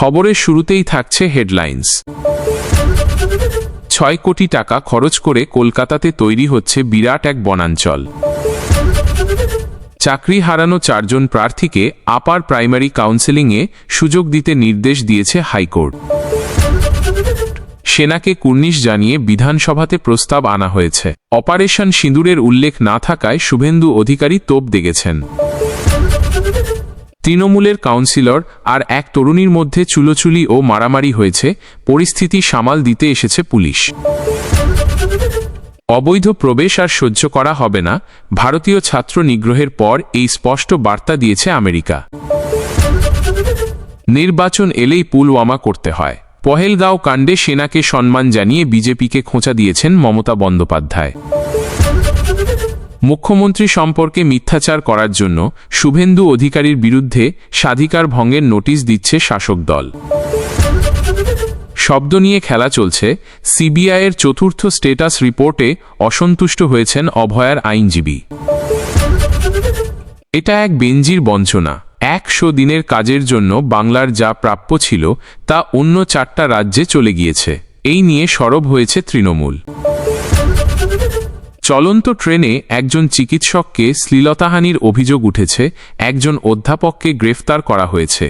খবরের শুরুতেই থাকছে হেডলাইন্স। ছয় কোটি টাকা খরচ করে কলকাতাতে তৈরি হচ্ছে বিরাট এক বনাঞ্চল। চাকরি হারানো চারজন প্রার্থীকে আপার প্রাইমারি কাউন্সেলিংয়ে সুযোগ দিতে নির্দেশ দিয়েছে হাইকোর্ট। সেনাকে কুর্নিশ জানিয়ে বিধানসভাতে প্রস্তাব আনা হয়েছে। অপারেশন সিঁদুরের উল্লেখ না থাকায় শুভেন্দু অধিকারী তোপ দেগেছেন। তৃণমূলের কাউন্সিলর আর এক তরুণীর মধ্যে চুলোচুলি ও মারামারি হয়েছে, পরিস্থিতি সামাল দিতে এসেছে পুলিশ। অবৈধ প্রবেশ আর সহ্য করা হবে না, ভারতীয় ছাত্র নিগ্রহের পর এই স্পষ্ট বার্তা দিয়েছে আমেরিকা। নির্বাচন এলেই পুলওয়ামা করতে হয়। পহেলগাঁও কাণ্ডে সেনাকে সম্মান জানিয়ে বিজেপিকে খোঁচা দিয়েছেন মমতা বন্দ্যোপাধ্যায়। মুখ্যমন্ত্রী সম্পর্কে মিথ্যাচার করার জন্য শুভেন্দু অধিকারীর বিরুদ্ধে স্বাধিকার ভঙ্গের নোটিশ দিচ্ছে শাসক দল। শব্দ নিয়ে খেলা চলছে। সিবিআইয়ের চতুর্থ স্টেটাস রিপোর্টে অসন্তুষ্ট হয়েছেন অভয়ার আইনজীবী। এটা এক বেঞ্জির বঞ্চনা। একশো দিনের কাজের জন্য বাংলার যা প্রাপ্য ছিল তা অন্য চারটা রাজ্যে চলে গিয়েছে। এই নিয়ে সরব হয়েছে তৃণমূল। চলন্ত ট্রেনে একজন চিকিৎসককে শ্লীলতাহানির অভিযোগ উঠেছে, একজন অধ্যাপককে গ্রেফতার করা হয়েছে।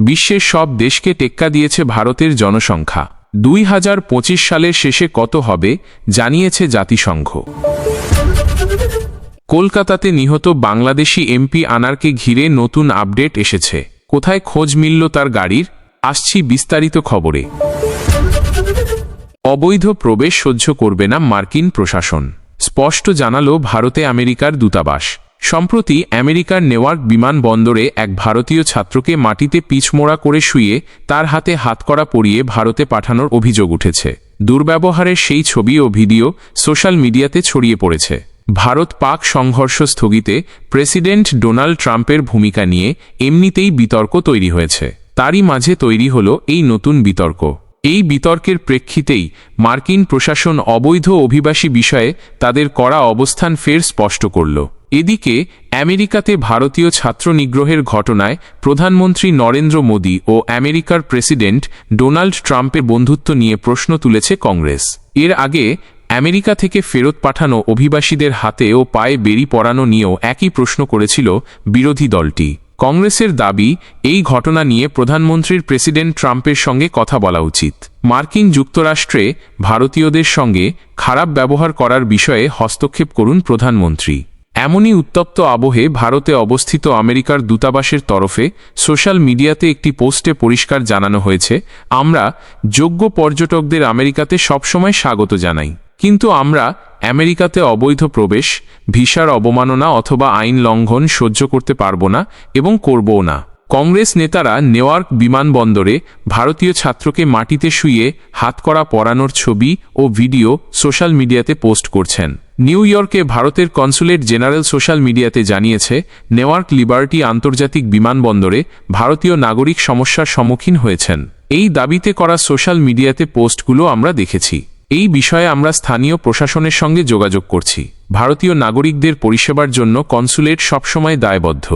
বিশ্বের সব দেশকে টেক্কা দিয়েছে ভারতের জনসংখ্যা। দুই হাজার পঁচিশ সালের শেষে কত হবে, জানিয়েছে জাতিসংঘ। কলকাতাতে নিহত বাংলাদেশি এমপি আনারকে ঘিরে নতুন আপডেট এসেছে। কোথায় খোঁজ মিলল তার গাড়ির? আসছি বিস্তারিত খবরে। অবৈধ প্রবেশ সহ্য করবে না মার্কিন প্রশাসন। স্পষ্ট জানালো ভারতে আমেরিকার দূতাবাস। সম্প্রতি আমেরিকার নেওয়ার্ক বিমানবন্দরে এক ভারতীয় ছাত্রকে মাটিতে পিছমোড়া করে শুয়ে তার হাতে হাতকড়া পরিয়ে ভারতে পাঠানোর অভিযোগ উঠেছে। দুর্ব্যবহারের সেই ছবি ও ভিডিও সোশ্যাল মিডিয়াতে ছড়িয়ে পড়েছে। ভারত পাক সংঘর্ষ স্থগিতে প্রেসিডেন্ট ডোনাল্ড ট্রাম্পের ভূমিকা নিয়ে এমনিতেই বিতর্ক তৈরি হয়েছে। তারই মাঝে তৈরি হল এই নতুন বিতর্ক। এই বিতর্কের প্রেক্ষিতেই মার্কিন প্রশাসন অবৈধ অভিবাসী বিষয়ে তাদের কড়া অবস্থান ফের স্পষ্ট করল। এদিকে, আমেরিকাতে ভারতীয় ছাত্র নিগ্রহের ঘটনায় প্রধানমন্ত্রী নরেন্দ্র মোদী ও আমেরিকার প্রেসিডেন্ট ডোনাল্ড ট্রাম্পের বন্ধুত্ব নিয়ে প্রশ্ন তুলেছে কংগ্রেস। এর আগে, আমেরিকা থেকে ফেরত পাঠানো অভিবাসীদের হাতে ও পায়ে বেরি পড়ানো নিয়েও একই প্রশ্ন করেছিল বিরোধী দলটি। কংগ্রেসের দাবি, এই ঘটনা নিয়ে প্রধানমন্ত্রীর প্রেসিডেন্ট ট্রাম্পের সঙ্গে কথা বলা উচিত। মার্কিন যুক্তরাষ্ট্রে ভারতীয়দের সঙ্গে খারাপ ব্যবহার করার বিষয়ে হস্তক্ষেপ করুন প্রধানমন্ত্রী। এমনই উত্তপ্ত আবহে ভারতে অবস্থিত আমেরিকার দূতাবাসের তরফে সোশ্যাল মিডিয়াতে একটি পোস্টে পরিষ্কার জানানো হয়েছে, আমরা যোগ্য পর্যটকদের আমেরিকাতে সবসময় স্বাগত জানাই। কিন্তু আমরা আমেরিকাতে অবৈধ প্রবেশ, ভিসার অবমাননা অথবা আইন লঙ্ঘন সহ্য করতে পারব না এবং করবও না। কংগ্রেস নেতারা নেওয়ার্ক বিমানবন্দরে ভারতীয় ছাত্রকে মাটিতে শুয়ে হাতকড়া পরানোর ছবি ও ভিডিও সোশ্যাল মিডিয়াতে পোস্ট করছেন। নিউ ইয়র্কে ভারতের কনসুলেট জেনারেল সোশ্যাল মিডিয়াতে জানিয়েছে, নেওয়ার্ক লিবার্টি আন্তর্জাতিক বিমানবন্দরে ভারতীয় নাগরিক সমস্যার সম্মুখীন হয়েছেন। এই দাবিতে করা সোশ্যাল মিডিয়াতে পোস্টগুলো আমরা দেখেছি। এই বিষয়ে আমরা স্থানীয় প্রশাসনের সঙ্গে যোগাযোগ করছি। ভারতীয় নাগরিকদের পরিষেবার জন্য কনসুলেট সবসময় দায়বদ্ধ।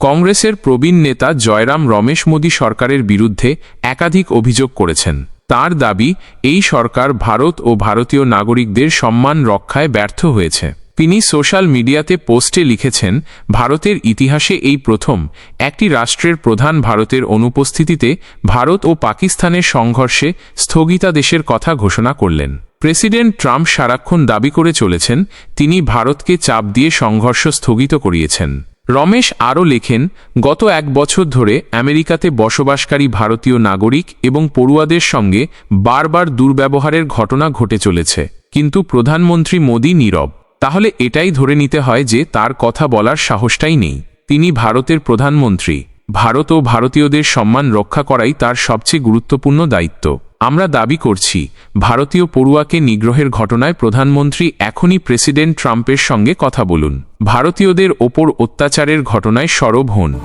কংগ্রেসের প্রবীণ নেতা জয়রাম রমেশ মোদী সরকারের বিরুদ্ধে একাধিক অভিযোগ করেছেন। তার দাবি, এই সরকার ভারত ও ভারতীয় নাগরিকদের সম্মান রক্ষায় ব্যর্থ হয়েছে। তিনি সোশ্যাল মিডিয়াতে পোস্টে লিখেছেন, ভারতের ইতিহাসে এই প্রথম একটি রাষ্ট্রের প্রধান ভারতের অনুপস্থিতিতে ভারত ও পাকিস্তানের সংঘর্ষে স্থগিতাদেশের কথা ঘোষণা করলেন। প্রেসিডেন্ট ট্রাম্প সারাক্ষণ দাবি করে চলেছেন, তিনি ভারতকে চাপ দিয়ে সংঘর্ষ স্থগিত করিয়েছেন। রমেশ আরও লেখেন, গত এক বছর ধরে আমেরিকাতে বসবাসকারী ভারতীয় নাগরিক এবং পড়ুয়াদের সঙ্গে বারবার দুর্ব্যবহারের ঘটনা ঘটে চলেছে। কিন্তু প্রধানমন্ত্রী মোদী নীরব। তাহলে এটাই ধরে নিতে হয় যে তার কথা বলার সাহসটাই নেই। তিনি ভারতের প্রধানমন্ত্রী। ভারত ও ভারতীয়দের সম্মান রক্ষা করাই তার সবচেয়ে গুরুত্বপূর্ণ দায়িত্ব। আমরা দাবি করছি, ভারতীয় পড়ুয়াকে নিগ্রহের ঘটনায় প্রধানমন্ত্রী এখনই প্রেসিডেন্ট ট্রাম্পের সঙ্গে কথা বলুন। ভারতীয়দের ওপর অত্যাচারের ঘটনায় সরব হন।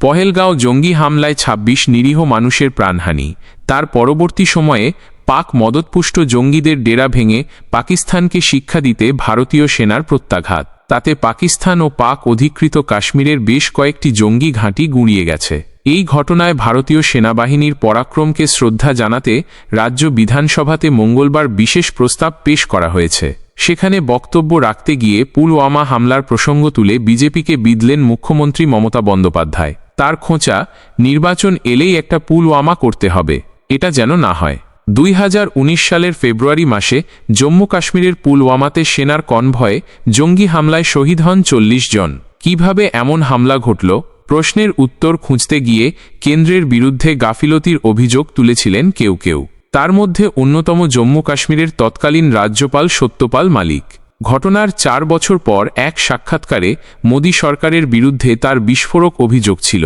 পহেলগাঁও জঙ্গি হামলায় ২৬ নিরীহ মানুষের প্রাণহানি। তার পরবর্তী সময়ে পাক মদতপুষ্ট জঙ্গিদের ডেরা ভেঙে পাকিস্তানকে শিক্ষা দিতে ভারতীয় সেনার প্রত্যাঘাত। তাতে পাকিস্তান ও পাক অধিকৃত কাশ্মীরের বেশ কয়েকটি জঙ্গি ঘাঁটি গুঁড়িয়ে গেছে। এই ঘটনায় ভারতীয় সেনাবাহিনীর পরাক্রমকে শ্রদ্ধা জানাতে রাজ্য বিধানসভাতে মঙ্গলবার বিশেষ প্রস্তাব পেশ করা হয়েছে। সেখানে বক্তব্য রাখতে গিয়ে পুলওয়ামা হামলার প্রসঙ্গ তুলে বিজেপিকে বিদলেন মুখ্যমন্ত্রী মমতা বন্দ্যোপাধ্যায়। তার খোঁচা, নির্বাচন এলেই একটা পুলওয়ামা করতে হবে। এটা যেন না হয়। দুই হাজার উনিশ সালের ফেব্রুয়ারি মাসে জম্মু কাশ্মীরের পুলওয়ামাতে সেনার কনভয়ে জঙ্গি হামলায় শহীদ হন চল্লিশ জন। কীভাবে এমন হামলা ঘটল? প্রশ্নের উত্তর খুঁজতে গিয়ে কেন্দ্রের বিরুদ্ধে গাফিলতির অভিযোগ তুলেছিলেন কেউ কেউ। তার মধ্যে অন্যতম জম্মু কাশ্মীরের তৎকালীন রাজ্যপাল সত্যপাল মালিক। ঘটনার চার বছর পর এক সাক্ষাৎকারে মোদী সরকারের বিরুদ্ধে তার বিস্ফোরক অভিযোগ ছিল।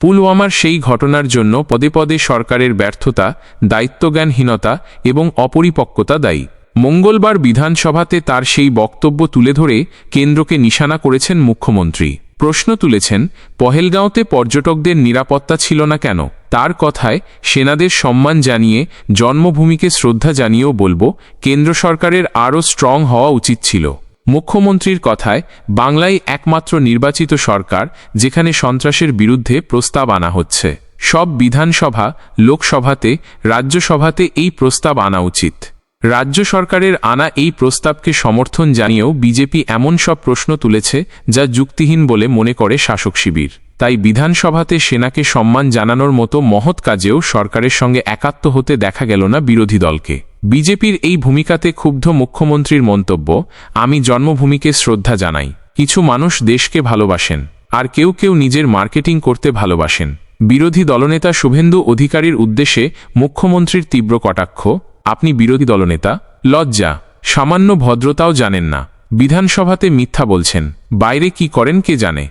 পুলওয়ামার সেই ঘটনার জন্য পদে পদে সরকারের ব্যর্থতা, দায়িত্বজ্ঞানহীনতা এবং অপরিপক্কতা দায়ী। মঙ্গলবার বিধানসভাতে তার সেই বক্তব্য তুলে ধরে কেন্দ্রকে নিশানা করেছেন মুখ্যমন্ত্রী। প্রশ্ন তুলেছেন, পহেলগাঁওতে পর্যটকদের নিরাপত্তা ছিল না কেন? তার কথায় সেনাদের সম্মান জানিয়ে, জন্মভূমিকে শ্রদ্ধা জানিয়েও বলব, কেন্দ্র সরকারের আরও স্ট্রং হওয়া উচিত ছিল। মুখ্যমন্ত্রীর কথায়, বাংলায় একমাত্র নির্বাচিত সরকার, যেখানে সন্ত্রাসের বিরুদ্ধে প্রস্তাব আনা হচ্ছে। সব বিধানসভা, লোকসভাতে, রাজ্যসভাতে এই প্রস্তাব আনা উচিত। রাজ্য সরকারের আনা এই প্রস্তাবকে সমর্থন জানিয়েও বিজেপি এমন সব প্রশ্ন তুলেছে, যা যুক্তিহীন বলে মনে করে শাসক শিবির। তাই বিধানসভাতে সেনাকে সম্মান জানানোর মতো মহৎ কাজেও সরকারের সঙ্গে একাত্ম হতে দেখা গেল না বিরোধী দলকে। বিজেপির এই ভূমিকাতে ক্ষুব্ধ মুখ্যমন্ত্রীর মন্তব্য, আমি জন্মভূমিকে শ্রদ্ধা জানাই। কিছু মানুষ দেশকে ভালোবাসেন, আর কেউ কেউ নিজের মার্কেটিং করতে ভালোবাসেন। বিরোধী দলনেতা শুভেন্দু অধিকারীর উদ্দেশ্যে মুখ্যমন্ত্রীর তীব্র কটাক্ষ, আপনি বিরোধী দলনেতা? লজ্জা। সামান্য ভদ্রতাও জানেন না। বিধানসভাতে মিথ্যা বলছেন। বাইরে কি করেন কে জানে?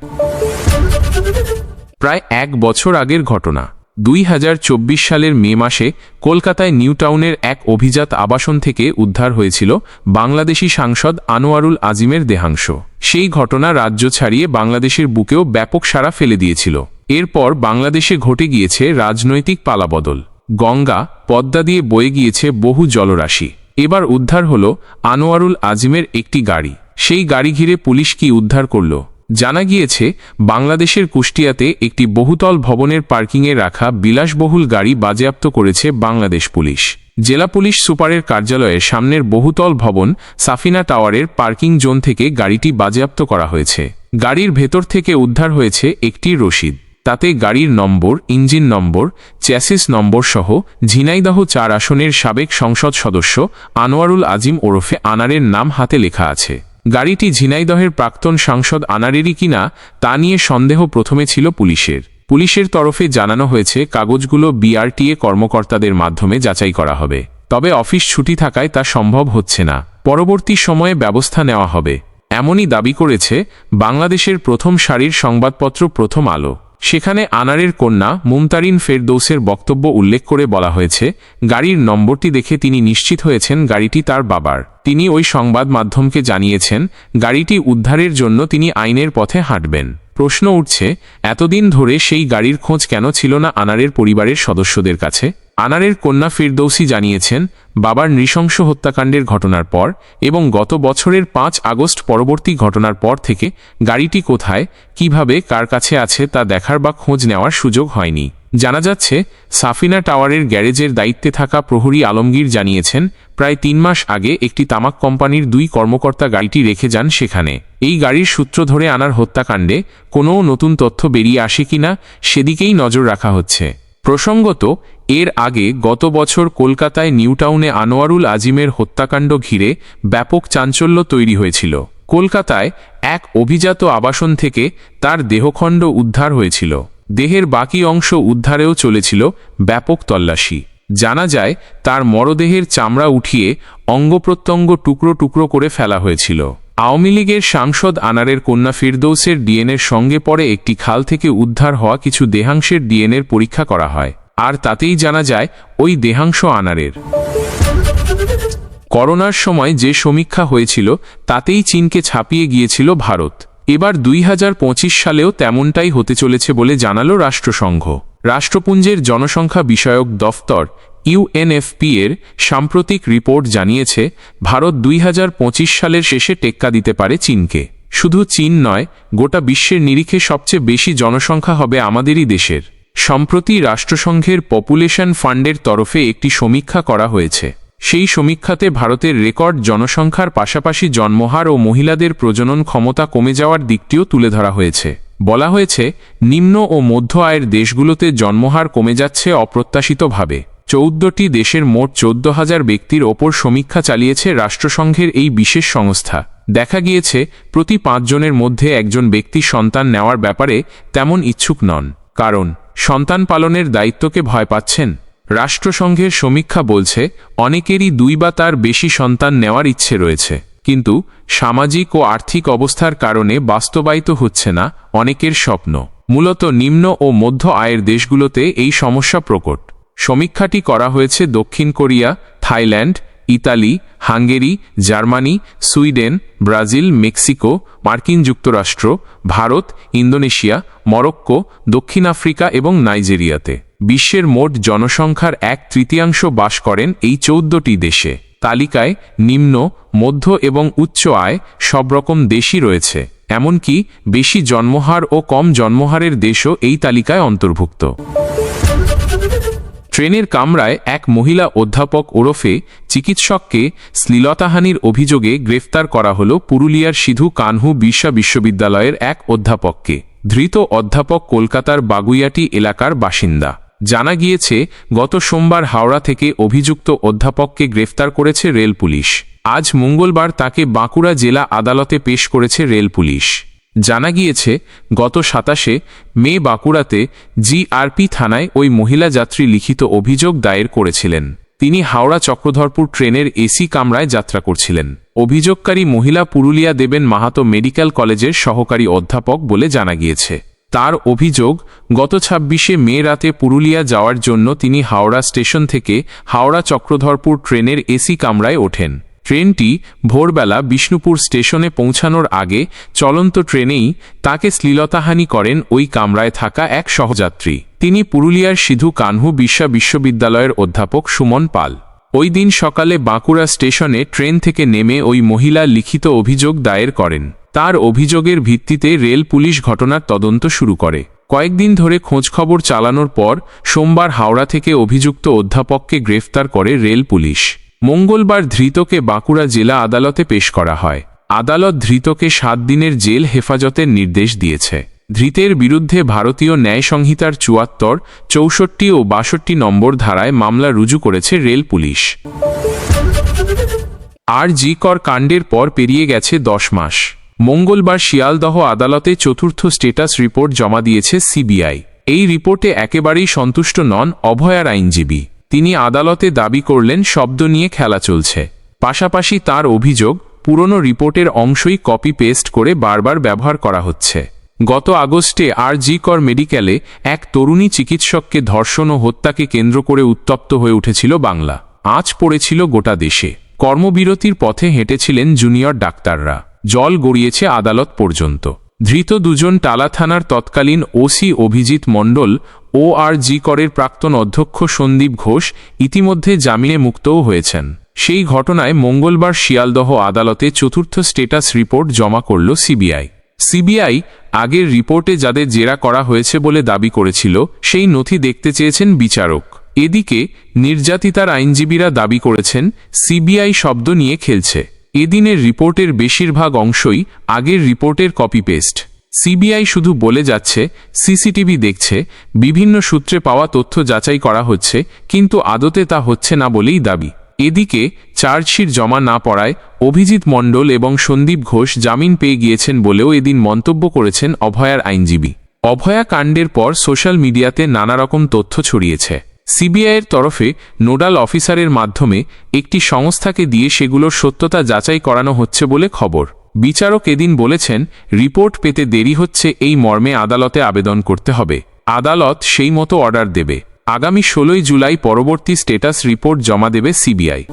প্রায় এক বছর আগের ঘটনা। দুই হাজার চব্বিশ সালের মে মাসে কলকাতায় নিউ টাউনের এক অভিজাত আবাসন থেকে উদ্ধার হয়েছিল বাংলাদেশি সাংসদ আনোয়ারুল আজিমের দেহাংশ। সেই ঘটনা রাজ্য ছাড়িয়ে বাংলাদেশের বুকেও ব্যাপক সাড়া ফেলে দিয়েছিল। এরপর বাংলাদেশে ঘটে গিয়েছে রাজনৈতিক পালাবদল। গঙ্গা পদ্মা দিয়ে বয়ে গিয়েছে বহু জলরাশি। এবার উদ্ধার হল আনোয়ারুল আজিমের একটি গাড়ি। সেই গাড়ি ঘিরে পুলিশ কি উদ্ধার করল? জানা গিয়েছে, বাংলাদেশের কুষ্টিয়াতে একটি বহুতল ভবনের পার্কিংয়ে রাখা বিলাসবহুল গাড়ি বাজেয়াপ্ত করেছে বাংলাদেশ পুলিশ। জেলা পুলিশ সুপারের কার্যালয়ের সামনের বহুতল ভবন সাফিনা টাওয়ারের পার্কিং জোন থেকে গাড়িটি বাজেয়াপ্ত করা হয়েছে। গাড়ির ভেতর থেকে উদ্ধার হয়েছে একটি রসিদ তাতে গাড়ির নম্বর, ইঞ্জিন নম্বর, চ্যাসিস নম্বর সহ ঝিনাইদহ চার আসনের সাবেক সংসদ সদস্য আনোয়ারুল আজিম ওরফে আনারের নাম হাতে লেখা আছে। গাড়িটি ঝিনাইদহের প্রাক্তন সাংসদ আনারেরই কিনা, তা নিয়ে সন্দেহ প্রথমে ছিল পুলিশের। পুলিশের তরফে জানানো হয়েছে, কাগজগুলো বিআরটিএ কর্মকর্তাদের মাধ্যমে যাচাই করা হবে। তবে অফিস ছুটি থাকায় তা সম্ভব হচ্ছে না। পরবর্তী সময়ে ব্যবস্থা নেওয়া হবে। এমনই দাবি করেছে বাংলাদেশের প্রথম সারির সংবাদপত্র প্রথম আলো। সেখানে আনারের কন্যা মুমতারিন ফেরদৌসের বক্তব্য উল্লেখ করে বলা হয়েছে, গাড়ির নম্বরটি দেখে তিনি নিশ্চিত হয়েছেন গাড়িটি তার বাবার। তিনি ওই সংবাদ মাধ্যমকে জানিয়েছেন, গাড়িটি উদ্ধারের জন্য তিনি আইনের পথে হাঁটবেন। প্রশ্ন উঠছে, এতদিন ধরে সেই গাড়ির খোঁজ কেন ছিল না আনারের পরিবারের সদস্যদের কাছে? আনারের কন্যা ফিরদৌসি জানিয়েছেন, বাবার নৃশংস হত্যাকাণ্ডের ঘটনার পর এবং গত বছরের পাঁচ আগস্ট পরবর্তী ঘটনার পর থেকে গাড়িটি কোথায়, কীভাবে, কার কাছে আছে তা দেখার বা খোঁজ নেওয়ার সুযোগ হয়নি। জানা যাচ্ছে, সাফিনা টাওয়ারের গ্যারেজের দায়িত্বে থাকা প্রহরী আলমগীর জানিয়েছেন, প্রায় তিন মাস আগে একটি তামাক কোম্পানির দুই কর্মকর্তা গাড়িটি রেখে যান সেখানে। এই গাড়ির সূত্র ধরে আনার হত্যাকাণ্ডে কোনো নতুন তথ্য বেরিয়ে আসে কিনা, সেদিকেই নজর রাখা হচ্ছে। প্রসঙ্গত, এর আগে গত বছর কলকাতায় নিউটাউনে আনোয়ারুল আজিমের হত্যাকাণ্ড ঘিরে ব্যাপক চাঞ্চল্য তৈরি হয়েছিল। কলকাতায় এক অভিজাত আবাসন থেকে তার দেহখণ্ড উদ্ধার হয়েছিল। দেহের বাকি অংশ উদ্ধারেও চলেছিল ব্যাপক তল্লাশি। জানা যায়, তার মরদেহের চামড়া উঠিয়ে অঙ্গপ্রত্যঙ্গ টুকরো টুকরো করে ফেলা হয়েছিল। আওয়ামী লীগের সাংসদ আনারের কন্যা ফিরদৌসের ডিএনএর সঙ্গে পরে একটি খাল থেকে উদ্ধার হওয়া কিছু দেহাংশের ডিএনএর পরীক্ষা করা হয়। আর তাতেই জানা যায়, ওই দেহাংশ আনারের। করোনার সময় যে সমীক্ষা হয়েছিল, তাতেই চীনকে ছাপিয়ে গিয়েছিল ভারত। এবার দুই হাজার পঁচিশ সালেও তেমনটাই হতে চলেছে বলে জানালো রাষ্ট্রসংঘ। রাষ্ট্রপুঞ্জের জনসংখ্যা বিষয়ক দফতর ইউএনএফপি এর সাম্প্রতিক রিপোর্ট জানিয়েছে, ভারত দুই হাজার পঁচিশ সালের শেষে টেক্কা দিতে পারে চীনকে। শুধু চীন নয়, গোটা বিশ্বের নিরিখে সবচেয়ে বেশি জনসংখ্যা হবে আমাদেরই দেশের। সম্প্রতি রাষ্ট্রসংঘের পপুলেশন ফান্ডের তরফে একটি সমীক্ষা করা হয়েছে। সেই সমীক্ষাতে ভারতের রেকর্ড জনসংখ্যার পাশাপাশি জন্মহার ও মহিলাদের প্রজনন ক্ষমতা কমে যাওয়ার দিকটিও তুলে ধরা হয়েছে। বলা হয়েছে, নিম্ন ও মধ্য আয়ের দেশগুলোতে জন্মহার কমে যাচ্ছে অপ্রত্যাশিতভাবে। চৌদ্দটি দেশের মোট চোদ্দ হাজার ব্যক্তির ওপর সমীক্ষা চালিয়েছে রাষ্ট্রসংঘের এই বিশেষ সংস্থা। দেখা গিয়েছে, প্রতি পাঁচজনের মধ্যে একজন ব্যক্তি সন্তান নেওয়ার ব্যাপারে তেমন ইচ্ছুক নন। কারণ, সন্তান পালনের দায়িত্বকে ভয় পাচ্ছেন। রাষ্ট্রসংঘের সমীক্ষা বলছে, অনেকেরই দুই বা তার বেশি সন্তান নেওয়ার ইচ্ছে রয়েছে। কিন্তু, সামাজিক ও আর্থিক অবস্থার কারণে বাস্তবায়িত হচ্ছে না, অনেকের স্বপ্ন। মূলত নিম্ন ও মধ্য আয়ের দেশগুলোতে এই সমস্যা প্রকট। সমীক্ষাটি করা হয়েছে দক্ষিণ Korea, Thailand, Italy, Hungary, Germany, Sweden, Brazil, Mexico, মার্কিন যুক্তরাষ্ট্র, ভারত, ইন্দোনেশিয়া, মরক্কো, দক্ষিণ আফ্রিকা এবং নাইজেরিয়াতে। বিশ্বের মোট জনসংখ্যার এক তৃতীয়াংশ বাস করেন এই চৌদ্দটি দেশে। তালিকায় নিম্ন, মধ্য এবং উচ্চ আয় সব রকম দেশই রয়েছে, এমনকি বেশি জন্মহার ও কম জন্মহারের দেশও এই তালিকায় অন্তর্ভুক্ত। ট্রেনের কামরায় এক মহিলা অধ্যাপক ওরফে চিকিৎসককে শ্লীলতাহানির অভিযোগে গ্রেফতার করা হল পুরুলিয়ার সিধু কানহু বিশ্বা বিশ্ববিদ্যালয়ের এক অধ্যাপককে। ধৃত অধ্যাপক কলকাতার বাগুইয়াটি এলাকার বাসিন্দা। জানা গিয়েছে, গত সোমবার হাওড়া থেকে অভিযুক্ত অধ্যাপককে গ্রেফতার করেছে রেল পুলিশ। আজ মঙ্গলবার তাকে বাঁকুড়া জেলা আদালতে পেশ করেছে রেল পুলিশ। জানা গিয়েছে, গত সাতাশে মে বাঁকুড়াতে জিআরপি থানায় ওই মহিলা যাত্রী লিখিত অভিযোগ দায়ের করেছিলেন। তিনি হাওড়া চক্রধরপুর ট্রেনের এসি কামরায় যাত্রা করছিলেন। অভিযোগকারী মহিলা পুরুলিয়া দেবেন মাহাতো মেডিকেল কলেজের সহকারী অধ্যাপক বলে জানা গিয়েছে। তার অভিযোগ, গত ছাব্বিশে মে রাতে পুরুলিয়া যাওয়ার জন্য তিনি হাওড়া স্টেশন থেকে হাওড়া চক্রধরপুর ট্রেনের এসি কামরায় ওঠেন। ট্রেনটি ভোরবেলা বিষ্ণুপুর স্টেশনে পৌঁছানোর আগে চলন্ত ট্রেনেই তাকে শ্লীলতাহানি করেন ওই কামরায় থাকা এক সহযাত্রী। তিনি পুরুলিয়ার সিধু কানহু বিশ্বা বিশ্ববিদ্যালয়ের অধ্যাপক সুমন পাল। ওই দিন সকালে বাঁকুড়া স্টেশনে ট্রেন থেকে নেমে ওই মহিলা লিখিত অভিযোগ দায়ের করেন। তার অভিযোগের ভিত্তিতে রেল পুলিশ ঘটনার তদন্ত শুরু করে। কয়েকদিন ধরে খোঁজখবর চালানোর পর সোমবার হাওড়া থেকে অভিযুক্ত অধ্যাপককে গ্রেফতার করে রেল পুলিশ। মঙ্গলবার ধৃতকে বাঁকুড়া জেলা আদালতে পেশ করা হয়। আদালত ধৃতকে সাত দিনের জেল হেফাজতের নির্দেশ দিয়েছে। ধৃতের বিরুদ্ধে ভারতীয় ন্যায় সংহিতার চুয়াত্তর, চৌষট্টি ও বাষট্টি নম্বর ধারায় মামলা রুজু করেছে রেল পুলিশ। আর জি কর কাণ্ডের পর পেরিয়ে গেছে দশ মাস। মঙ্গলবার শিয়ালদহ আদালতে চতুর্থ স্টেটাস রিপোর্ট জমা দিয়েছে সিবিআই। এই রিপোর্টে একেবারেই সন্তুষ্ট নন অভয়ার আইনজীবী। তিনি আদালতে দাবি করলেন, শব্দ নিয়ে খেলা চলছে। পাশাপাশি তার অভিযোগ, পুরনো রিপোর্টের অংশই কপি পেস্ট করে বারবার ব্যবহার করা হচ্ছে। গত আগস্টে আর জি কর মেডিকেলে এক তরুণী চিকিৎসককে ধর্ষণ ও হত্যাকে কেন্দ্র করে উত্তপ্ত হয়ে উঠেছিল বাংলা। আজ পড়েছিল গোটা দেশে। কর্মবিরতির পথে হেঁটেছিলেন জুনিয়র ডাক্তাররা। জল গড়িয়েছে আদালত পর্যন্ত। ধৃত দুজন টালা থানার তৎকালীন ওসি অভিজিৎ মণ্ডল, ও আর জি করের প্রাক্তন অধ্যক্ষ সন্দীপ ঘোষ ইতিমধ্যে জামিনে মুক্তও হয়েছেন। সেই ঘটনায় মঙ্গলবার শিয়ালদহ আদালতে চতুর্থ স্টেটাস রিপোর্ট জমা করল সিবিআই। সিবিআই আগের রিপোর্টে যাদের জেরা করা হয়েছে বলে দাবি করেছিল, সেই নথি দেখতে চেয়েছেন বিচারক। এদিকে নির্যাতিতার আইনজীবীরা দাবি করেছেন, সিবিআই শব্দ নিয়ে খেলছে। এদিনের রিপোর্টের বেশিরভাগ অংশই আগের রিপোর্টের কপি পেস্ট সিবিআই শুধু বলে যাচ্ছে, সিসিটিভি দেখছে, বিভিন্ন সূত্রে পাওয়া তথ্য যাচাই করা হচ্ছে, কিন্তু আদতে তা হচ্ছে না বলেই দাবি। এদিকে চার্জশিট জমা না পড়ায় অভিজিৎ মণ্ডল এবং সন্দীপ ঘোষ জামিন পেয়ে গিয়েছেন বলেও এদিন মন্তব্য করেছেন অভয়ার আইনজীবী। অভয়া কাণ্ডের পর সোশ্যাল মিডিয়াতে নানা রকম তথ্য ছড়িয়েছে। সিবিআইয়ের তরফে নোডাল অফিসারের মাধ্যমে একটি সংস্থাকে দিয়ে সেগুলোর সত্যতা যাচাই করানো হচ্ছে বলে খবর। বিচারক এদিন বলেছেন, রিপোর্ট পেতে দেরি হচ্ছে, এই মর্মে আদালতে আবেদন করতে হবে। আদালত সেই মতো অর্ডার দেবে। আগামী ষোলোই জুলাই পরবর্তী স্টেটাস রিপোর্ট জমা দেবে সিবিআই।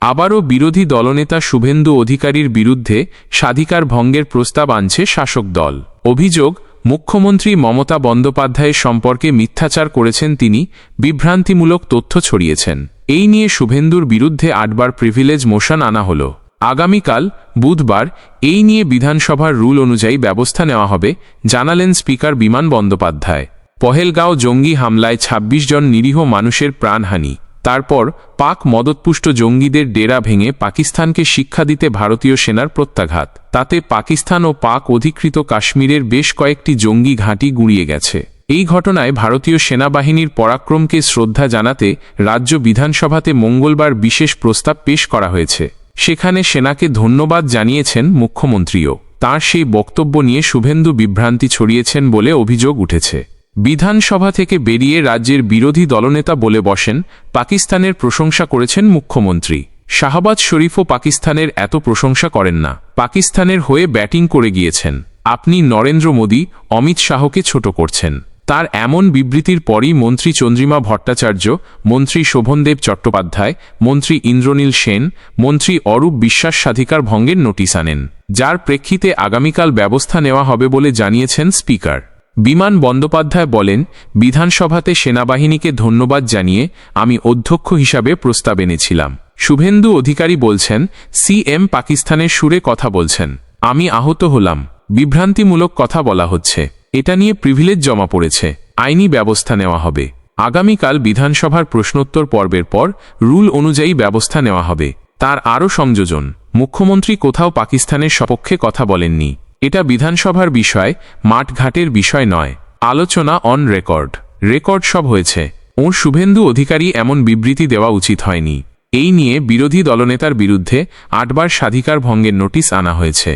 আবারও বিরোধী দলনেতা শুভেন্দু অধিকারীর বিরুদ্ধে স্বাধিকার ভঙ্গের প্রস্তাব আনছে শাসক দল। অভিযোগ মুখ্যমন্ত্রী মমতা বন্দ্যোপাধ্যায়ের সম্পর্কে মিথ্যাচার করেছেন তিনি, বিভ্রান্তিমূলক তথ্য ছড়িয়েছেন। এই নিয়ে শুভেন্দুর বিরুদ্ধে আটবার প্রিভিলেজ মোশন আনা হল। আগামীকাল, বুধবার, এই নিয়ে বিধানসভার রুল অনুযায়ী ব্যবস্থা নেওয়া হবে, জানালেন স্পিকার বিমান বন্দ্যোপাধ্যায়। পহেলগাঁও জঙ্গি হামলায় ২৬ জন নিরীহ মানুষের প্রাণহানি। তারপর পাক মদতপুষ্ট জঙ্গিদের ডেরা ভেঙে পাকিস্তানকে শিক্ষা দিতে ভারতীয় সেনার প্রত্যাঘাত। তাতে পাকিস্তান ও পাক অধিকৃত কাশ্মীরের বেশ কয়েকটি জঙ্গি ঘাঁটি গুঁড়িয়ে গেছে। এই ঘটনায় ভারতীয় সেনাবাহিনীর পরাক্রমকে শ্রদ্ধা জানাতে রাজ্য বিধানসভাতে মঙ্গলবার বিশেষ প্রস্তাব পেশ করা হয়েছে। সেখানে সেনাকে ধন্যবাদ জানিয়েছেন মুখ্যমন্ত্রীও। তার সেই বক্তব্য নিয়ে শুভেন্দু বিভ্রান্তি ছড়িয়েছেন বলে অভিযোগ উঠেছে। বিধানসভা থেকে বেরিয়ে রাজ্যের বিরোধী দলনেতা বলে বসেন, পাকিস্তানের প্রশংসা করেছেন মুখ্যমন্ত্রী। শাহবাজ শরীফও পাকিস্তানের এত প্রশংসা করেন না। পাকিস্তানের হয়ে ব্যাটিং করে গিয়েছেন। আপনি নরেন্দ্র মোদী, অমিত শাহকে ছোট করছেন। তার এমন বিবৃতির পরই মন্ত্রী চন্দ্রিমা ভট্টাচার্য, মন্ত্রী শোভনদেব চট্টোপাধ্যায়, মন্ত্রী ইন্দ্রনীল সেন, মন্ত্রী অরূপ বিশ্বাস স্বাধিকার ভঙ্গের নোটিশ আনেন, যার প্রেক্ষিতে আগামীকাল ব্যবস্থা নেওয়া হবে বলে জানিয়েছেন স্পিকার। বিমান বন্দ্যোপাধ্যায় বলেন, বিধানসভাতে সেনাবাহিনীকে ধন্যবাদ জানিয়ে আমি অধ্যক্ষ হিসাবে প্রস্তাব এনেছিলাম। শুভেন্দু অধিকারী বলছেন সিএম পাকিস্তানের সুরে কথা বলছেন। আমি আহত হলাম। বিভ্রান্তিমূলক কথা বলা হচ্ছে। এটা নিয়ে প্রিভিলেজ জমা পড়েছে। আইনি ব্যবস্থা নেওয়া হবে। আগামীকাল বিধানসভার প্রশ্নোত্তর পর্বের পর রুল অনুযায়ী ব্যবস্থা নেওয়া হবে। তার আরও সংযোজন। মুখ্যমন্ত্রী কোথাও পাকিস্তানের সপক্ষে কথা বলেননি। এটা বিধানসভার বিষয়, মাঠঘাটের বিষয় নয়। আলোচনা অন রেকর্ড রেকর্ড সব হয়েছে। ওর শুভেন্দু অধিকারী এমন বিবৃতি দেওয়া উচিত হয়নি। এই নিয়ে বিরোধী দলনেতার বিরুদ্ধে আটবার স্বাধিকার ভঙ্গের নোটিশ আনা হয়েছে।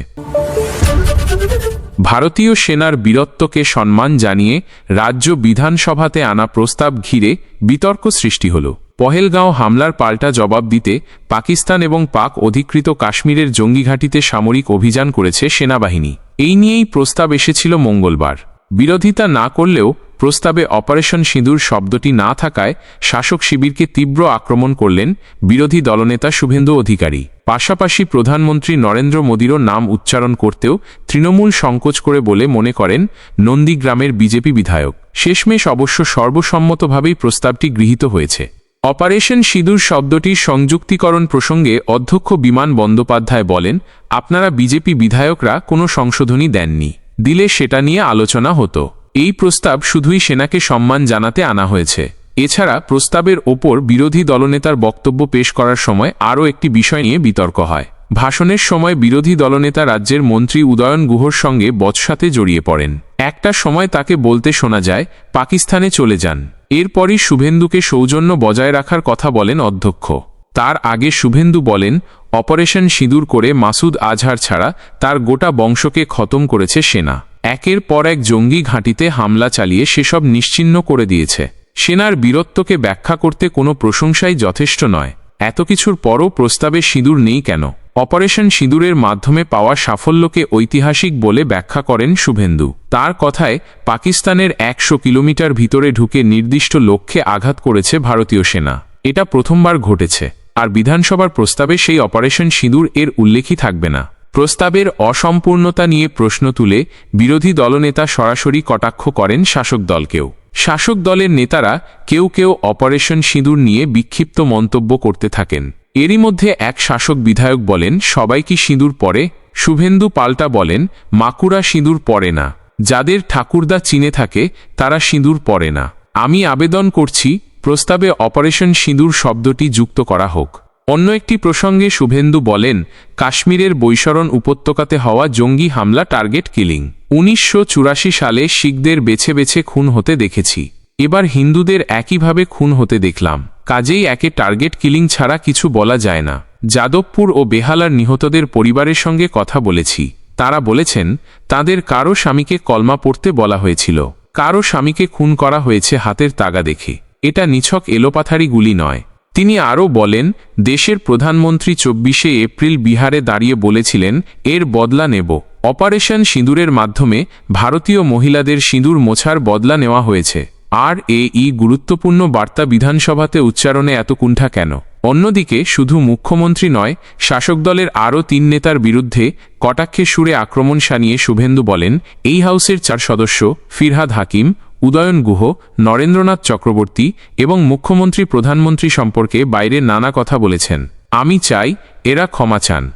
ভারতীয় সেনার বীরত্বকে সম্মান জানিয়ে রাজ্য বিধানসভাতে আনা প্রস্তাব ঘিরে বিতর্ক সৃষ্টি হল। পহেলগাঁও হামলার পাল্টা জবাব দিতে পাকিস্তান এবং পাক অধিকৃত কাশ্মীরের জঙ্গিঘাটিতে সামরিক অভিযান করেছে সেনাবাহিনী। এই নিয়েই প্রস্তাব এসেছিল মঙ্গলবার। বিরোধিতা না করলেও প্রস্তাবে অপারেশন সিঁদুর শব্দটি না থাকায় শাসক শিবিরকে তীব্র আক্রমণ করলেন বিরোধী দলনেতা শুভেন্দু অধিকারী। পাশাপাশি প্রধানমন্ত্রী নরেন্দ্র মোদীরও নাম উচ্চারণ করতেও তৃণমূল সংকোচ করে বলে মনে করেন নন্দীগ্রামের বিজেপি বিধায়ক। শেষমেশ অবশ্য সর্বসম্মতভাবেই প্রস্তাবটি গৃহীত হয়েছে। অপারেশন সিঁদুর শব্দটির সংযুক্তিকরণ প্রসঙ্গে অধ্যক্ষ বিমান বন্দ্যোপাধ্যায় বলেন, আপনারা বিজেপি বিধায়করা কোনো সংশোধনী দেননি। দিলে সেটা নিয়ে আলোচনা হতো। এই প্রস্তাব শুধুই সেনাকে সম্মান জানাতে আনা হয়েছে। এছাড়া প্রস্তাবের ওপর বিরোধী দলনেতার বক্তব্য পেশ করার সময় আরও একটি বিষয় নিয়ে বিতর্ক হয়। ভাষণের সময় বিরোধী দলনেতা রাজ্যের মন্ত্রী উদয়ন গুহর সঙ্গে বৎসাতে জড়িয়ে পড়েন। একটা সময় তাকে বলতে শোনা যায়, পাকিস্তানে চলে যান। এরপরই শুভেন্দুকে সৌজন্য বজায় রাখার কথা বলেন অধ্যক্ষ। তার আগে শুভেন্দু বলেন, অপারেশন সিঁদুর করে মাসুদ আজহার ছাড়া তার গোটা বংশকে খতম করেছে সেনা। একের পর এক জঙ্গি ঘাঁটিতে হামলা চালিয়ে সেসব নিশ্চিহ্ন করে দিয়েছে। সেনার বীরত্বকে ব্যাখ্যা করতে কোনো প্রশংসাই যথেষ্ট নয়। এত কিছুর পরও প্রস্তাবে সিঁদুর নেই কেন? অপারেশন সিঁদুরের মাধ্যমে পাওয়া সাফল্যকে ঐতিহাসিক বলে ব্যাখ্যা করেন শুভেন্দু। তার কথায়, পাকিস্তানের একশো কিলোমিটার ভিতরে ঢুকে নির্দিষ্ট লক্ষ্যে আঘাত করেছে ভারতীয় সেনা। এটা প্রথমবার ঘটেছে। আর বিধানসভার প্রস্তাবে সেই অপারেশন সিঁদুর এর উল্লেখই থাকবে না। প্রস্তাবের অসম্পূর্ণতা নিয়ে প্রশ্ন তুলে বিরোধী দলনেতা সরাসরি কটাক্ষ করেন শাসক দলকেও। শাসক দলের নেতারা কেউ কেউ অপারেশন সিঁদুর নিয়ে বিক্ষিপ্ত মন্তব্য করতে থাকেন। এরই মধ্যে এক শাসক বিধায়ক বলেন, সবাই কি সিঁদুর পরে? শুভেন্দু পাল্টা বলেন, মাকুরা সিঁদুর পরে না। যাদের ঠাকুরদা চিনে থাকে, তারা সিঁদুর পরে না। আমি আবেদন করছি, প্রস্তাবে অপারেশন সিঁদুর শব্দটি যুক্ত করা হোক। অন্য একটি প্রসঙ্গে শুভেন্দু বলেন, কাশ্মীরের বৈশরণ উপত্যকাতে হওয়া জঙ্গি হামলা টার্গেট কিলিং। উনিশশো চুরাশি সালে শিখদের বেছে বেছে খুন হতে দেখেছি। এবার হিন্দুদের একইভাবে খুন হতে দেখলাম। কাজেই একে টার্গেট কিলিং ছাড়া কিছু বলা যায় না। যাদবপুর ও বেহালার নিহতদের পরিবারের সঙ্গে কথা বলেছি। তারা বলেছেন, তাদের কারও স্বামীকে কলমা পড়তে বলা হয়েছিল। কারও স্বামীকে খুন করা হয়েছে হাতের তাগা দেখে। এটা নিছক এলোপাথারি গুলি নয়। তিনি আরও বলেন, দেশের প্রধানমন্ত্রী চব্বিশে এপ্রিল বিহারে দাঁড়িয়ে বলেছিলেন, এর বদলা নেব। অপারেশন সিঁদুরের মাধ্যমে ভারতীয় মহিলাদের সিঁদুর মোছার বদলা নেওয়া হয়েছে। আর এ ই গুরুত্বপূর্ণ বার্তা বিধানসভাতে উচ্চারণে এত কুণ্ঠা কেন? অন্যদিকে, শুধু মুখ্যমন্ত্রী নয়, শাসক দলের আরও তিন নেতার বিরুদ্ধে কটাক্ষে সুরে আক্রমণ সানিয়ে শুভেন্দু বলেন, এই হাউসের চার সদস্য ফিরহাদ হাকিম, উদয়ন গুহ, নরেন্দ্রনাথ চক্রবর্তী এবং মুখ্যমন্ত্রী প্রধানমন্ত্রী সম্পর্কে বাইরে নানা কথা বলেছেন। আমি চাই এরা ক্ষমা চান।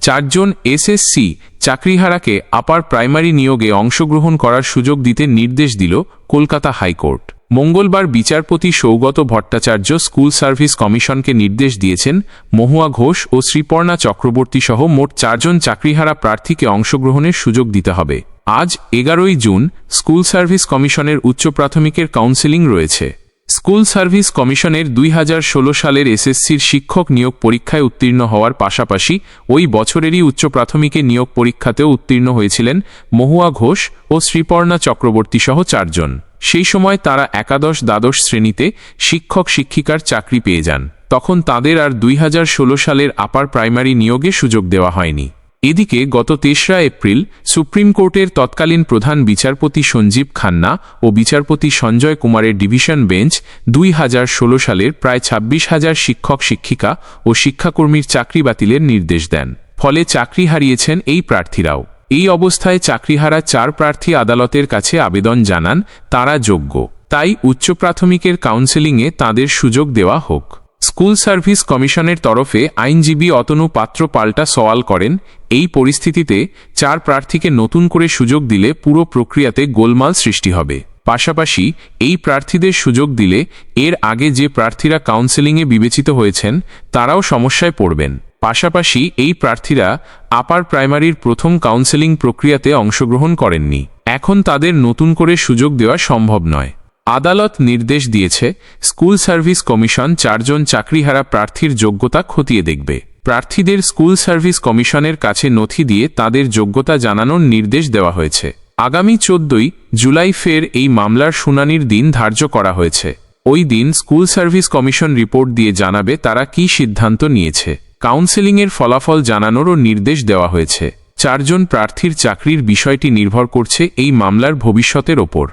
চারজন এসএসসি চাকরিহারাকে আপার প্রাইমারি নিয়োগে অংশগ্রহণ করার সুযোগ দিতে নির্দেশ দিল কলকাতা হাইকোর্ট। মঙ্গলবার বিচারপতি সৌগত ভট্টাচার্য স্কুল সার্ভিস কমিশনকে নির্দেশ দিয়েছেন, মহুয়া ঘোষ ও শ্রীপর্ণা চক্রবর্তী সহ মোট চারজন চাকরিহারা প্রার্থীকে অংশগ্রহণের সুযোগ দিতে হবে। আজ এগারোই জুন স্কুল সার্ভিস কমিশনের উচ্চ প্রাথমিকের কাউন্সেলিং রয়েছে। স্কুল সার্ভিস কমিশনের দুই হাজার ষোলো সালের এসএসসির শিক্ষক নিয়োগ পরীক্ষায় উত্তীর্ণ হওয়ার পাশাপাশি ওই বছরেরই উচ্চ প্রাথমিকে নিয়োগ পরীক্ষাতেও উত্তীর্ণ হয়েছিলেন মহুয়া ঘোষ ও শ্রীপর্ণা চক্রবর্তী সহ চারজন। সেই সময় তারা একাদশ দ্বাদশ শ্রেণীতে শিক্ষক শিক্ষিকার চাকরি পেয়ে যান। তখন তাদের আর দুই হাজার ষোলো সালের আপার প্রাইমারি নিয়োগে সুযোগ দেওয়া হয়নি। এদিকে গত তেসরা এপ্রিল সুপ্রিম কোর্টের তৎকালীন প্রধান বিচারপতি সঞ্জীব খান্না ও বিচারপতি সঞ্জয় কুমারের ডিভিশন বেঞ্চ দুই হাজার ষোলো সালের প্রায় ছাব্বিশ হাজার শিক্ষক, শিক্ষিকা ও শিক্ষাকর্মীর চাকরি বাতিলের নির্দেশ দেন। ফলে চাকরি হারিয়েছেন এই প্রার্থীরাও। এই অবস্থায় চাকরিহারা চার প্রার্থী আদালতের কাছে আবেদন জানান, তারা যোগ্য। তাই উচ্চ প্রাথমিকের কাউন্সেলিংয়ে তাদের সুযোগ দেওয়া হোক। স্কুল সার্ভিস কমিশনের তরফে আইনজীবী অতনু পাত্র পাল্টা সওয়াল করেন, এই পরিস্থিতিতে চার প্রার্থীকে নতুন করে সুযোগ দিলে পুরো প্রক্রিয়াতে গোলমাল সৃষ্টি হবে। পাশাপাশি, এই প্রার্থীদের সুযোগ দিলে এর আগে যে প্রার্থীরা কাউন্সেলিংয়ে বিবেচিত হয়েছেন, তারাও সমস্যায় পড়বেন। পাশাপাশি, এই প্রার্থীরা আপার প্রাইমারির প্রথম কাউন্সেলিং প্রক্রিয়াতে অংশগ্রহণ করেননি। এখন তাদের নতুন করে সুযোগ দেওয়া সম্ভব নয়। আদালত নির্দেশ দিয়েছে, স্কুল সার্ভিস কমিশন চারজন চাকরিহারা প্রার্থীর যোগ্যতা খতিয়ে দেখবে। প্রার্থীদের স্কুল সার্ভিস কমিশনের কাছে নথি দিয়ে তাদের যোগ্যতা জানানোর নির্দেশ দেওয়া হয়েছে। আগামী চোদ্দই জুলাই ফের এই মামলার শুনানির দিন ধার্য করা হয়েছে। ওই দিন স্কুল সার্ভিস কমিশন রিপোর্ট দিয়ে জানাবে তারা কি সিদ্ধান্ত নিয়েছে। কাউন্সেলিংয়ের ফলাফল জানানোরও নির্দেশ দেওয়া হয়েছে। চারজন প্রার্থীর চাকরির বিষয়টি নির্ভর করছে এই মামলার ভবিষ্যতের ওপর।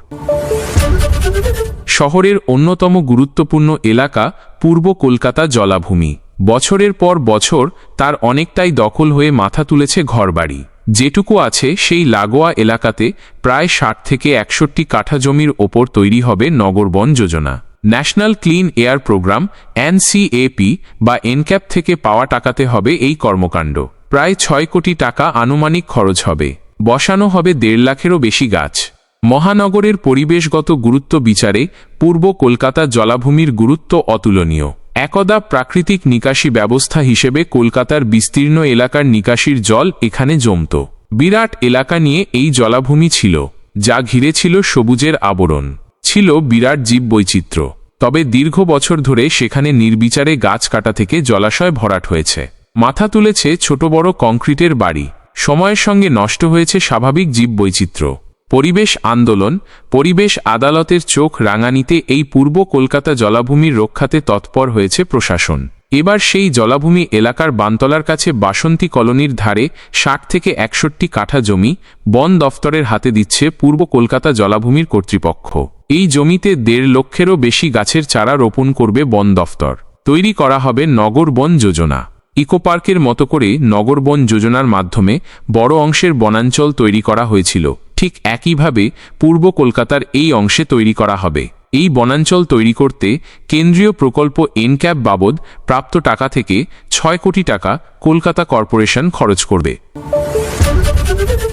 শহরের অন্যতম গুরুত্বপূর্ণ এলাকা পূর্ব কলকাতা জলাভূমি। বছরের পর বছর তার অনেকটাই দখল হয়ে মাথা তুলেছে ঘরবাড়ি। যেটুকু আছে সেই লাগোয়া এলাকাতে প্রায় ষাট থেকে একষট্টি কাঠা জমির ওপর তৈরি হবে নগরবন যোজনা। National clean air programme NCAP বা এনক্যাপ থেকে পাওয়া টাকাতে হবে এই কর্মকাণ্ড। প্রায় ছয় কোটি টাকা আনুমানিক খরচ হবে। বসানো হবে দেড় লাখেরও বেশি গাছ। মহানগরের পরিবেশগত গুরুত্ব বিচারে পূর্ব কলকাতা জলাভূমির গুরুত্ব অতুলনীয়। একদা প্রাকৃতিক নিকাশি ব্যবস্থা হিসেবে কলকাতার বিস্তীর্ণ এলাকার নিকাশির জল এখানে জমত। বিরাট এলাকা নিয়ে এই জলাভূমি ছিল, যা ঘিরে ছিল সবুজের আবরণ। ছিল বিরাট জীব বৈচিত্র্য তবে দীর্ঘ বছর ধরে সেখানে নির্বিচারে গাছ কাটা থেকে জলাশয় ভরাট হয়েছে। মাথা তুলেছে ছোট বড় কংক্রিটের বাড়ি। সময়ের সঙ্গে নষ্ট হয়েছে স্বাভাবিক জীব বৈচিত্র্য পরিবেশ আন্দোলন, পরিবেশ আদালতের চোখ রাঙানিতে এই পূর্ব কলকাতা জলাভূমির রক্ষাতে তৎপর হয়েছে প্রশাসন। এবার সেই জলাভূমি এলাকার বানতলার কাছে বাসন্তী কলোনির ধারে ষাট থেকে একষট্টি কাঠা জমি বন দফতরের হাতে দিচ্ছে পূর্ব কলকাতা জলাভূমির কর্তৃপক্ষ। এই জমিতে দেড় লক্ষেরও বেশি গাছের চারা রোপণ করবে বন দফতর। তৈরি করা হবে নগর বন যোজনা। ইকো পার্কের মতো করে নগরবন যোজনার মাধ্যমে বড় অংশের বনাঞ্চল তৈরি করা হয়েছিল। ঠিক একইভাবে পূর্ব কলকাতার এই অংশে তৈরি করা হবে। এই বনাঞ্চল তৈরি করতে কেন্দ্রীয় প্রকল্প এনক্যাপ বাবদ প্রাপ্ত টাকা থেকে ছয় কোটি টাকা কলকাতা কর্পোরেশন খরচ করবে।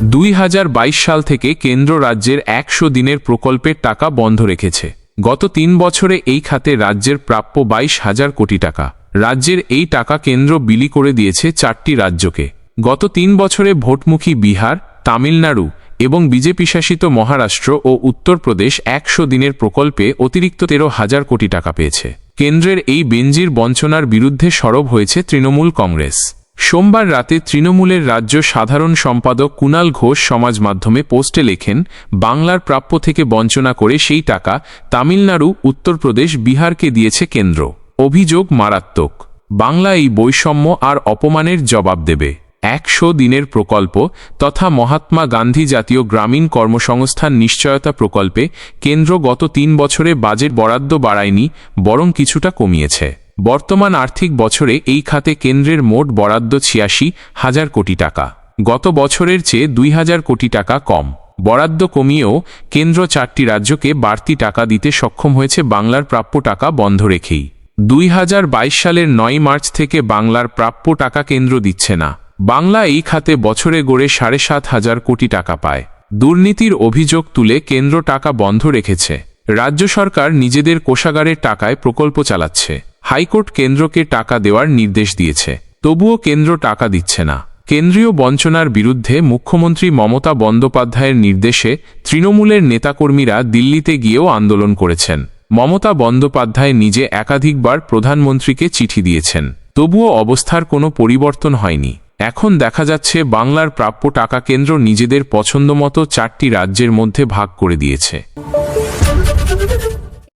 দুই হাজার বাইশ সাল থেকে কেন্দ্র রাজ্যের একশো দিনের প্রকল্পের টাকা বন্ধ রেখেছে। গত তিন বছরে এই খাতে রাজ্যের প্রাপ্য বাইশ হাজার কোটি টাকা। রাজ্যের এই টাকা কেন্দ্র বিলি করে দিয়েছে চারটি রাজ্যকে। গত তিন বছরে ভোটমুখী বিহার, তামিলনাড়ু এবং বিজেপি শাসিত মহারাষ্ট্র ও উত্তরপ্রদেশ একশো দিনের প্রকল্পে অতিরিক্ত তেরো হাজার কোটি টাকা পেয়েছে। কেন্দ্রের এই বেঞ্জির বঞ্চনার বিরুদ্ধে সরব হয়েছে তৃণমূল কংগ্রেস। সোমবার রাতে তৃণমূলের রাজ্য সাধারণ সম্পাদক কুনাল ঘোষ সমাজ মাধ্যমে পোস্টে লেখেন, বাংলার প্রাপ্য থেকে বঞ্চনা করে সেই টাকা তামিলনাড়ু, উত্তরপ্রদেশ, বিহারকে দিয়েছে কেন্দ্র। অভিযোগ মারাত্মক। বাংলা এই বৈষম্য আর অপমানের জবাব দেবে। একশো দিনের প্রকল্প তথা মহাত্মা গান্ধী জাতীয় গ্রামীণ কর্মসংস্থান নিশ্চয়তা প্রকল্পে কেন্দ্র গত তিন বছরে বাজেট বরাদ্দ বাড়ায়নি, বরং কিছুটা কমিয়েছে। বর্তমান আর্থিক বছরে এই খাতে কেন্দ্রের মোট বরাদ্দ ছিয়াশি হাজার কোটি টাকা। গত বছরের চেয়ে দুই হাজার কোটি টাকা কম। বরাদ্দ কমিয়েও কেন্দ্র চারটি রাজ্যকে বাড়তি টাকা দিতে সক্ষম হয়েছে বাংলার প্রাপ্য টাকা বন্ধ রেখেই। দুই হাজার বাইশ সালের নয় মার্চ থেকে বাংলার প্রাপ্য টাকা কেন্দ্র দিচ্ছে না। বাংলা এই খাতে বছরে গড়ে সাড়ে সাত হাজার কোটি টাকা পায়। দুর্নীতির অভিযোগ তুলে কেন্দ্র টাকা বন্ধ রেখেছে। রাজ্য সরকার নিজেদের কোষাগারের টাকায় প্রকল্প চালাচ্ছে। হাইকোর্ট কেন্দ্রকে টাকা দেওয়ার নির্দেশ দিয়েছে। তবুও কেন্দ্র টাকা দিচ্ছে না। কেন্দ্রীয় বঞ্চনার বিরুদ্ধে মুখ্যমন্ত্রী মমতা বন্দ্যোপাধ্যায়ের নির্দেশে তৃণমূলের নেতাকর্মীরা দিল্লিতে গিয়েও আন্দোলন করেছেন। মমতা বন্দ্যোপাধ্যায় নিজে একাধিকবার প্রধানমন্ত্রীকে চিঠি দিয়েছেন। তবুও অবস্থার কোনো পরিবর্তন হয়নি। এখন দেখা যাচ্ছে বাংলার প্রাপ্য টাকা কেন্দ্র নিজেদের পছন্দমতো চারটি রাজ্যের মধ্যে ভাগ করে দিয়েছে।